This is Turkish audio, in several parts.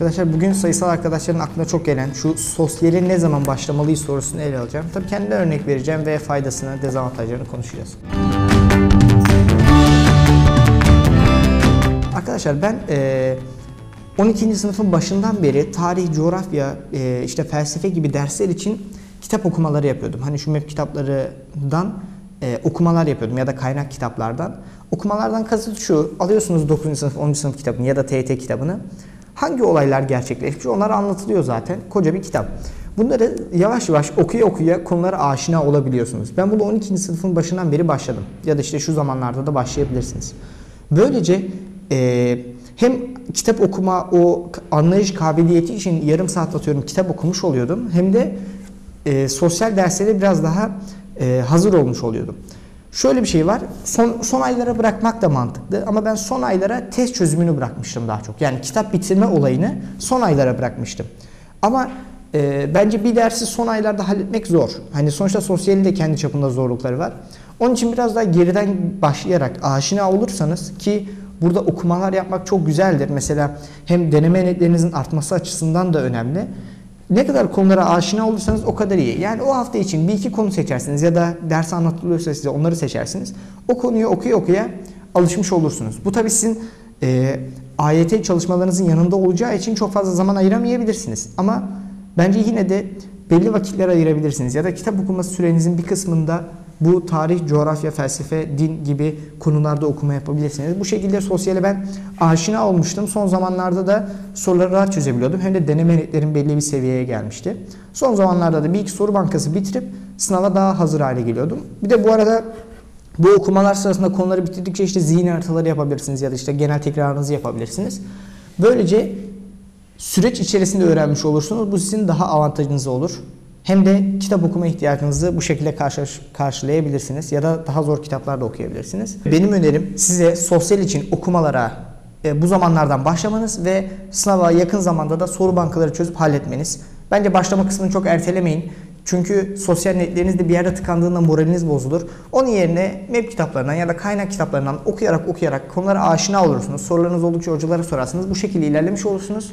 Arkadaşlar bugün sayısal arkadaşların aklına çok gelen şu sosyale ne zaman başlamalıyız sorusunu ele alacağım. Tabii kendime örnek vereceğim ve faydasını, dezavantajlarını konuşacağız. Arkadaşlar ben eee 12. sınıfın başından beri tarih, coğrafya, eee, işte felsefe gibi dersler için kitap okumaları yapıyordum. Hani şu MEP kitaplarından eee, okumalar yapıyordum ya da kaynak kitaplardan. Okumalardan kasıt şu, alıyorsunuz 9. sınıf, 10. sınıf kitabını ya da TYT kitabını. Hangi olaylar gerçekleşmiş onlar anlatılıyor zaten. Koca bir kitap. Bunları yavaş yavaş okuya okuya konulara aşina olabiliyorsunuz. Ben bunu 12. sınıfın başından beri başladım. Ya da işte şu zamanlarda da başlayabilirsiniz. Böylece e, hem kitap okuma o anlayış kabiliyeti için yarım saat atıyorum kitap okumuş oluyordum. Hem de e, sosyal derslere biraz daha e, hazır olmuş oluyordum. Şöyle bir şey var. Son, son aylara bırakmak da mantıklı ama ben son aylara test çözümünü bırakmıştım daha çok. Yani kitap bitirme olayını son aylara bırakmıştım. Ama e, bence bir dersi son aylarda halletmek zor. Hani sonuçta sosyalin de kendi çapında zorlukları var. Onun için biraz daha geriden başlayarak aşina olursanız ki burada okumalar yapmak çok güzeldir. Mesela hem deneme netlerinizin artması açısından da önemli. Ne kadar konulara aşina olursanız o kadar iyi. Yani o hafta için bir iki konu seçersiniz ya da ders anlatılıyorsa size onları seçersiniz. O konuyu okuya okuya alışmış olursunuz. Bu tabii sizin e, AYT çalışmalarınızın yanında olacağı için çok fazla zaman ayıramayabilirsiniz. Ama bence yine de belli vakitler ayırabilirsiniz. Ya da kitap okuma sürenizin bir kısmında bu tarih, coğrafya, felsefe, din gibi konularda okuma yapabilirsiniz. Bu şekilde sosyale ben aşina olmuştum. Son zamanlarda da soruları rahat çözebiliyordum. Hem de deneme netlerim belli bir seviyeye gelmişti. Son zamanlarda da bir iki soru bankası bitirip sınava daha hazır hale geliyordum. Bir de bu arada bu okumalar sırasında konuları bitirdikçe işte zihin haritaları yapabilirsiniz ya da işte genel tekrarınızı yapabilirsiniz. Böylece süreç içerisinde öğrenmiş olursunuz. Bu sizin daha avantajınız olur. Hem de kitap okuma ihtiyacınızı bu şekilde karşı, karşılayabilirsiniz ya da daha zor kitaplar da okuyabilirsiniz. Benim önerim size sosyal için okumalara e, bu zamanlardan başlamanız ve sınava yakın zamanda da soru bankaları çözüp halletmeniz. Bence başlama kısmını çok ertelemeyin. Çünkü sosyal netleriniz de bir yerde tıkandığında moraliniz bozulur. Onun yerine MEP kitaplarından ya da kaynak kitaplarından okuyarak okuyarak konulara aşina olursunuz. Sorularınız oldukça hocalara sorarsınız. Bu şekilde ilerlemiş olursunuz.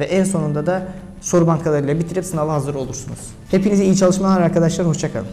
Ve en sonunda da soru bankalarıyla bitirip sınava hazır olursunuz. Hepinize iyi çalışmalar arkadaşlar. Hoşçakalın.